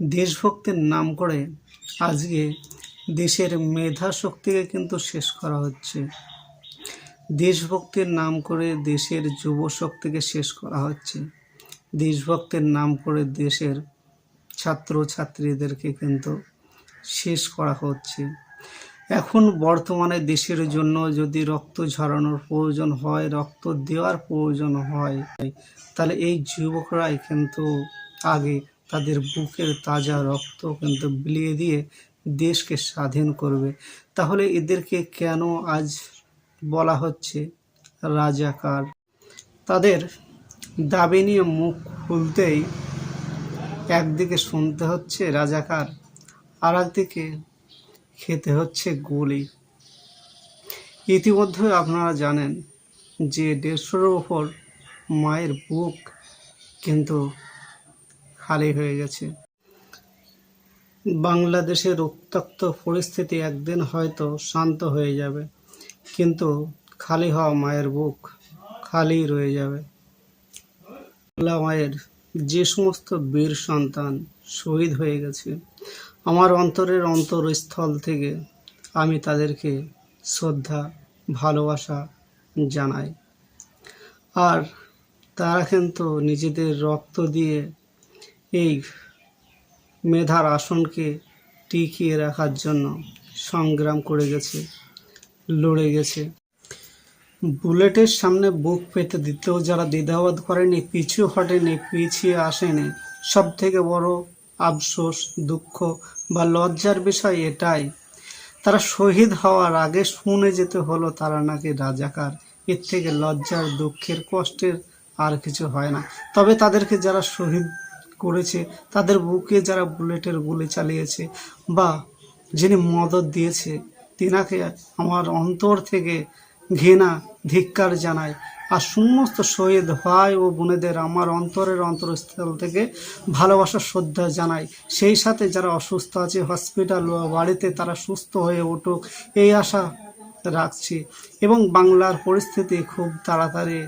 দেশভক্তির নাম করে আজকে দেশের মেধা শক্তিকে কিন্তু শেষ করা হচ্ছে। দেশভক্তির নাম করে দেশের যুব শক্তিকে শেষ করা হচ্ছে। দেশভক্তির নাম করে দেশের ছাত্র ছাত্রীদেরকে কিন্তু শেষ করা হচ্ছে। এখন বর্তমানে দেশের জন্য যদি রক্ত ঝরানোর প্রয়োজন হয়, রক্ত দেওয়ার প্রয়োজন হয়, তাহলে এই যুবকরাই কিন্তু আগে তাদের বুকের তাজা রক্ত কিন্তু বিলিয়ে দিয়ে দেশকে স্বাধীন করবে। তাহলে এদেরকে কেন আজ বলা হচ্ছে রাজাকার? তাদের দাবি নিয়ে মুখ খুলতেই একদিকে শুনতে হচ্ছে রাজাকার আর একদিকে খেতে হচ্ছে গুলি। ইতিমধ্যে আপনারা জানেন যে দেড়শোর ওপর মায়ের বুক কিন্তু খালি হয়ে গেছে। বাংলাদেশের উত্তক্ত পরিস্থিতি একদিন হয়তো শান্ত হয়ে যাবে, কিন্তু খালি হওয়া মায়ের বুক খালি রয়ে যাবে। মায়ের যে সমস্ত বীর সন্তান শহীদ হয়ে গেছে, আমার অন্তরের অন্তরস্থল থেকে আমি তাদেরকে শ্রদ্ধা, ভালোবাসা জানাই। আর তারা কিন্তু নিজেদের রক্ত দিয়ে এই মেধার আসনকে টিকিয়ে রাখার জন্য সংগ্রাম করে গেছে, লড়ে গেছে। বুলেটের সামনে বুক পেতে দিতেও যারা দ্বিধাবোধ করেনি, পিছু হটেনি, পিছিয়ে আসেনি সব থেকে বড় আফসোস, দুঃখ বা লজ্জার বিষয় এটাই। তারা শহীদ হওয়ার আগে শুনে যেতে হলো, তারা নাকি রাজাকার। এর থেকে লজ্জার, দুঃখের, কষ্টের আর কিছু হয় না। তবে তাদেরকে যারা শহীদ করেছে, তাদের বুকে যারা বুলেটের গুলি চালিয়েছে বা যিনি মদত দিয়েছে, তিনাকে আমার অন্তর থেকে ঘৃণা, ধিক্কার জানায়। আর সমস্ত শহীদ ভাই ও বোনেদের আমার অন্তরের অন্তরস্থল থেকে ভালোবাসা, শ্রদ্ধা জানাই সেই সাথে যারা অসুস্থ আছে, হসপিটাল বা বাড়িতে তারা সুস্থ হয়ে উঠুক, এই আশা রাখছি। এবং বাংলার পরিস্থিতি খুব তাড়াতাড়ি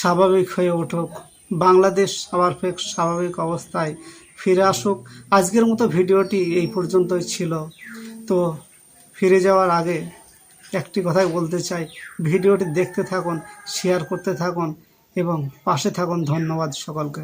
স্বাভাবিক হয়ে উঠুক। বাংলাদেশ আবার ফের স্বাভাবিক অবস্থায় ফিরে আসুক। আজকের মতো ভিডিওটি এই পর্যন্তই ছিল। তো ফিরে যাওয়ার আগে একটি কথাই বলতে চাই। ভিডিওটি দেখতে থাকুন শেয়ার করতে থাকুন এবং পাশে থাকুন। ধন্যবাদ সকলকে।